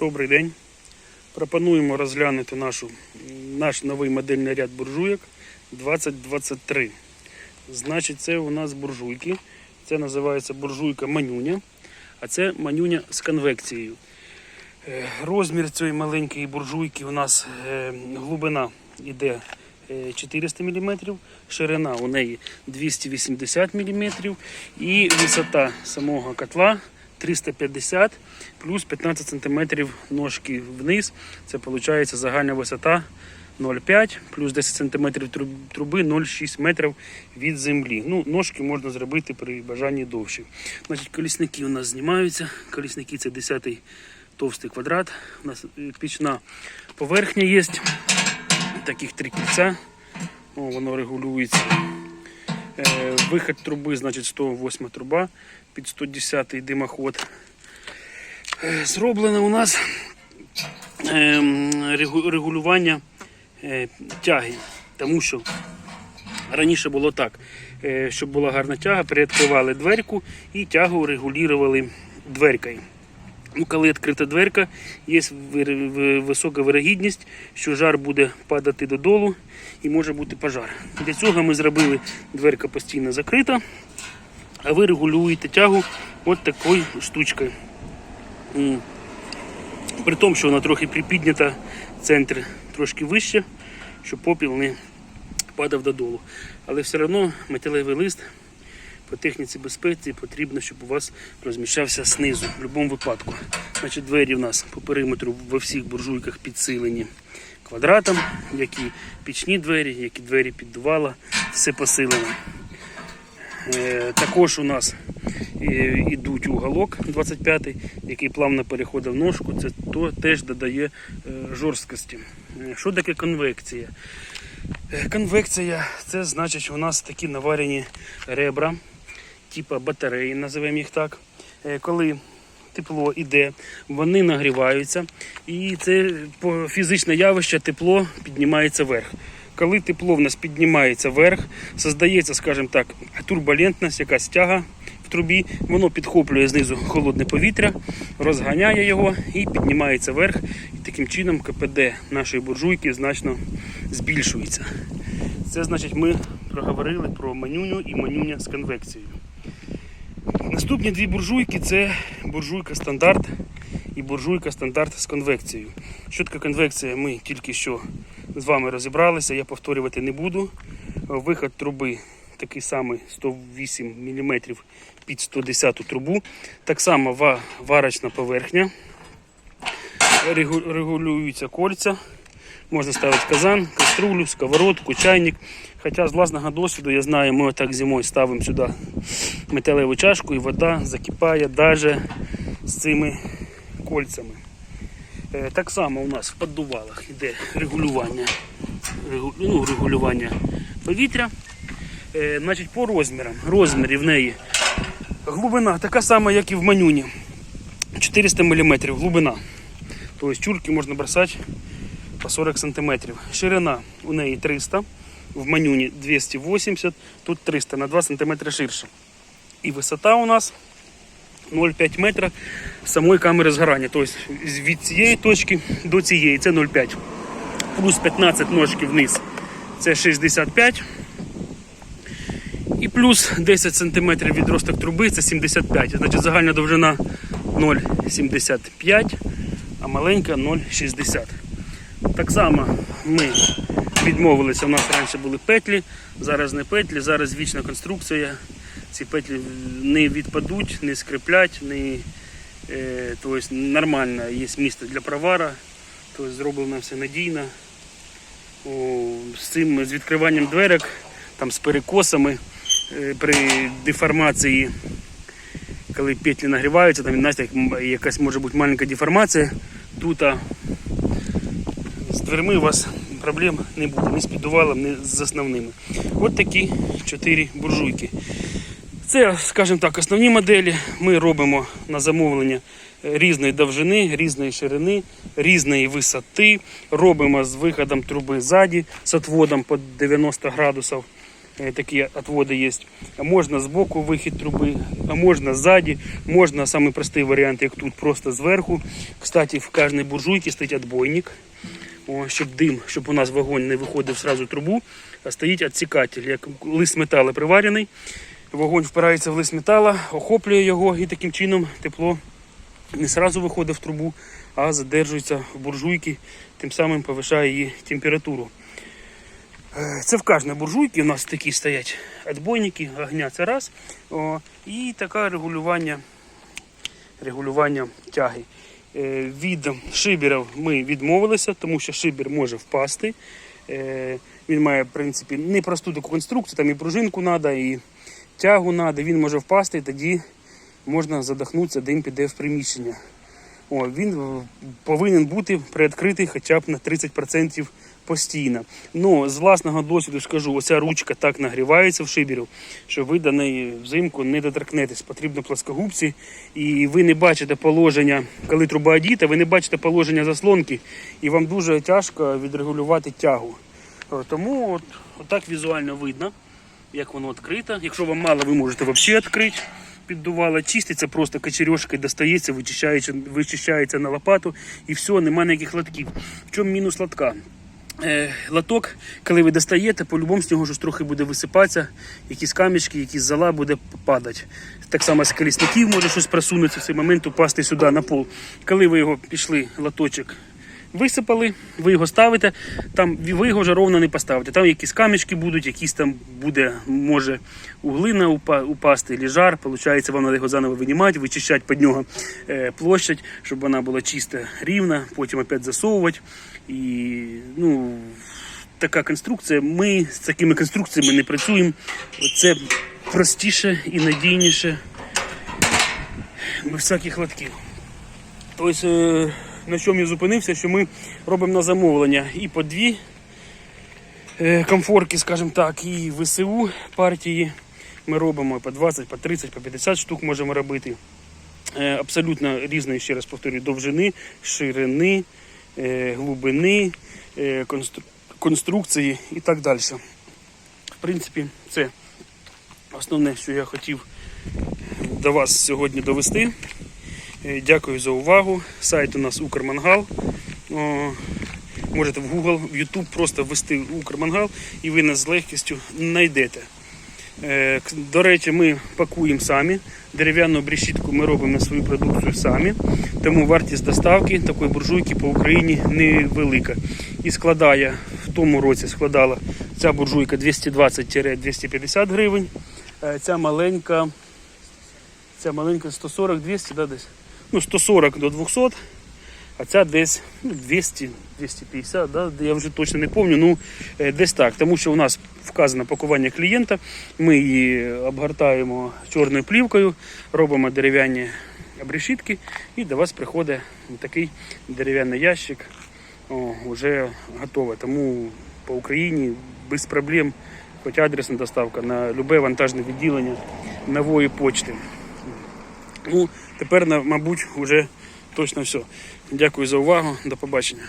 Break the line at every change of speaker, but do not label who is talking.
Добрий день. Пропонуємо розглянути нашу, наш новий модельний ряд буржуйок 2023. Значить, це у нас буржуйки. Це називається буржуйка манюня, а це манюня з конвекцією. Е, Розмір цієї маленької буржуйки у нас е, глибина йде е, 400 мм, ширина у неї 280 мм і висота самого котла 350 плюс 15 см ножки вниз. Це виходить загальна висота 0,5 плюс 10 см труби 0,6 метрів від землі. Ну, ножки можна зробити при бажанні довші. Значить, колісники у нас знімаються. Колісники це 10 товстий квадрат. У нас пічна поверхня є. Таких три кільця. О, воно регулюється. Е, Виход труби, значить 108 труба під 110 димоход. Е, Зроблено у нас ем, регулювання е, тяги, тому що раніше було так, е, щоб була гарна тяга, приоткривали дверку і тягу регулювали дверкою. Ну, коли відкрита дверка, є висока вирогідність, що жар буде падати додолу і може бути пожар. Для цього ми зробили дверка постійно закрита, а ви регулюєте тягу от такою штучкою. При тому, що вона трохи припіднята, центр трошки вище, щоб попіл не падав додолу. Але все одно металевий лист по техніці безпеці потрібно, щоб у вас розміщався знизу в будь-якому випадку. Значить, двері у нас по периметру во всіх буржуйках підсилені квадратом, як і пічні двері, як і двері піддувала, все посилено. Е, Також у нас е, ідуть уголок 25 який плавно переходить в ножку. Це то теж додає е, жорсткості. Е, Що таке конвекція? Е, Конвекція це значить що у нас такі наварені ребра, типу батареї, називаємо їх так. Е, Коли тепло йде, вони нагріваються, і це фізичне явище тепло піднімається вверх. Коли тепло в нас піднімається вверх, создається, скажімо так, турбулентність, якась тяга в трубі, воно підхоплює знизу холодне повітря, розганяє його і піднімається вверх. І таким чином КПД нашої буржуйки значно збільшується. Це значить, ми проговорили про манюню і манюня з конвекцією. Наступні дві буржуйки це буржуйка стандарт і буржуйка стандарт з конвекцією. Що таке конвекція, ми тільки що з вами розібралися, я повторювати не буду. Виход труби такий самий 108 мм під 110 трубу. Так само варочна поверхня. Регу- Регулюються кольця. Можна ставити казан, каструлю, сковородку, чайник. Хоча з власного досвіду я знаю, ми отак зимою ставимо сюди металеву чашку і вода закипає навіть з цими кольцями. Е, Так само у нас в поддувалах йде регулювання, ну, регулювання повітря. Е, Значить, по розмірам. Розмірі в неї глибина така сама, як і в манюні. 400 мм глибина. Тобто чурки можна бросати по 40 см. Ширина у неї 300, в манюні 280, тут 300 на 2 см ширше. І висота у нас 0,5 метра самої камери згорання. Тобто від цієї точки до цієї це 0,5. Плюс 15 ножки вниз це 65. І плюс 10 см відросток труби це 75. Значить загальна довжина 0,75, а маленька 0,60. Так само ми відмовилися. У нас раніше були петлі, зараз не петлі, зараз вічна конструкція. Ці петлі не відпадуть, не скриплять, не, е, тобто нормально є місце для провара, тобто зроблено все надійно. О, з цим з відкриванням дверок, там, з перекосами е, при деформації, коли петлі нагріваються, там знаєте, якась може бути маленька деформація. Тут дверми у вас проблем не буде, ні з піддувалом, ні з основними. От такі чотири буржуйки. Це, скажімо так, основні моделі. Ми робимо на замовлення різної довжини, різної ширини, різної висоти. Робимо з виходом труби ззаді, з отводом по 90 градусів. е, такі отводи є. Можна збоку вихід труби, а можна ззаді, можна самий простий варіант, як тут, просто зверху. Кстати, в кожній буржуйці стоїть отбойник. Щоб дим, щоб у нас вогонь не виходив сразу трубу, а стоїть відсікатель. Як лист металу приварений, вогонь впирається в лист метала, охоплює його і таким чином тепло не сразу виходить в трубу, а задержується в буржуйці, тим самим повишає її температуру. Е, Це в кожній буржуйці у нас такі стоять отбойники, огня це раз. О, і таке регулювання, регулювання тяги. Е, Від шиберів ми відмовилися, тому що шибір може впасти. Е, Він має, в принципі, непросту таку конструкцію, там і пружинку треба, і тягу треба, він може впасти, і тоді можна задихнутися, дим піде в приміщення. О, він повинен бути приоткритий хоча б на 30% постійно. Ну, з власного досвіду скажу, оця ручка так нагрівається в шиберів, що ви до неї взимку не доторкнетесь. Потрібно плоскогубці, і ви не бачите положення, коли труба одіта, ви не бачите положення заслонки, і вам дуже тяжко відрегулювати тягу. Тому от, отак візуально видно, як воно відкрито. Якщо вам мало, ви можете взагалі відкрити піддувало, чиститься просто кочережкою, достається, вичищається, вичищається на лопату і все, немає ніяких лотків. В чому мінус лотка? Е, лоток, коли ви достаєте, по-любому з нього щось трохи буде висипатися, якісь камішки, якісь зола буде падати. Так само з колісників може щось просунутися в цей момент, упасти сюди на пол. Коли ви його пішли, лоточок висипали, ви його ставите, там ви його вже ровно не поставите. Там якісь камішки будуть, якісь там буде, може, углина упасти, ліжар. Получається, вам треба його заново винімати, вичищати під нього е, площадь, щоб вона була чиста, рівна, потім опять засовувати. І ну, така конструкція. Ми з такими конструкціями не працюємо. Це простіше і надійніше без всяких лотків. Тобто, е, на чому я зупинився, що ми робимо на замовлення і по дві е, комфорки, скажімо так, і ВСУ партії. Ми робимо по 20, по 30, по 50 штук можемо робити. Е, Абсолютно різної, ще раз повторюю, довжини, ширини, е, глибини, констру- конструкції і так далі. В принципі, це основне, що я хотів до вас сьогодні довести. Е, Дякую за увагу. Сайт у нас Укрмангал. Можете в Google, в YouTube просто ввести Укрмангал і ви нас з легкістю знайдете. Е, До речі, ми пакуємо самі. Дерев'яну брішітку ми робимо свою продукцію самі. Тому вартість доставки такої буржуйки по Україні невелика. І складає в тому році складала ця буржуйка 220-250 гривень. Е, Ця маленька, ця маленька 140-200, да, десь. Ну, 140 до 200, а ця десь ну, 200-250, да, я вже точно не пам'ятаю, ну е, десь так. Тому що у нас вказано пакування клієнта, ми її обгортаємо чорною плівкою, робимо дерев'яні обрешітки і до вас приходить такий дерев'яний ящик, о, вже готове. Тому по Україні без проблем, хоч адресна доставка на любе вантажне відділення нової почти. Ну, тепер, мабуть, вже точно все. Дякую за увагу. До побачення.